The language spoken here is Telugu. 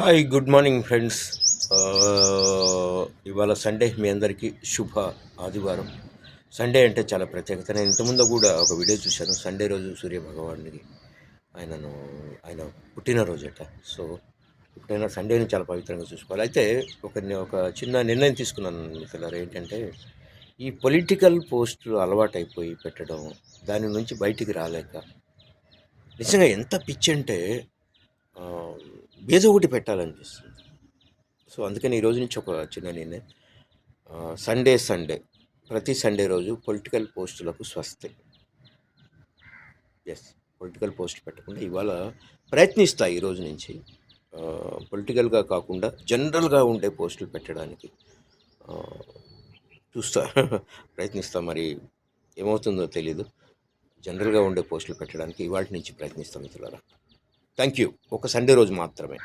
Hi good morning friends. ఇవాళ సండే. మీ అందరికీ శుభ ఆదివారం. సండే అంటే చాలా ప్రత్యేకత. నేను ఇంతకుముందు కూడా ఒక వీడియో చూశాను. సండే రోజు సూర్య భగవానుడికి ఆయనను ఆయన పుట్టినరోజట. సో ఎప్పుడైనా సండేని చాలా పవిత్రంగా చూసుకోవాలి. అయితే ఒక ఒక చిన్న నిర్ణయం తీసుకున్నాను మిత్రులారు. ఏంటంటే ఈ పొలిటికల్ పోస్టులు అలవాటైపోయి పెట్టడం దాని నుంచి బయటికి రాలేక. నిజంగా ఎంత పిచ్చి అంటే ఆ, ఒకటి పెట్టాలనిపిస్తుంది. సో అందుకని ఈ రోజు నుంచి ఒక చిన్న నిర్ణయం. సండే సండే ప్రతి సండే రోజు పొలిటికల్ పోస్టులకు స్వస్తి. ఎస్ పొలిటికల్ పోస్ట్ పెట్టకుండా ఇవాళ ప్రయత్నిస్తా ఈ రోజు నుంచి. పొలిటికల్గా కాకుండా జనరల్గా ఉండే పోస్టులు పెట్టడానికి. చూస్తా. ప్రయత్నిస్తా మరి ఏమవుతుందో తెలీదు. జనరల్గా ఉండే పోస్టులు పెట్టడానికి ఇవాటి నుంచి ప్రయత్నిస్తాం మిత్రులారా. థ్యాంక్ యూ ఒక సండే రోజు మాత్రమే.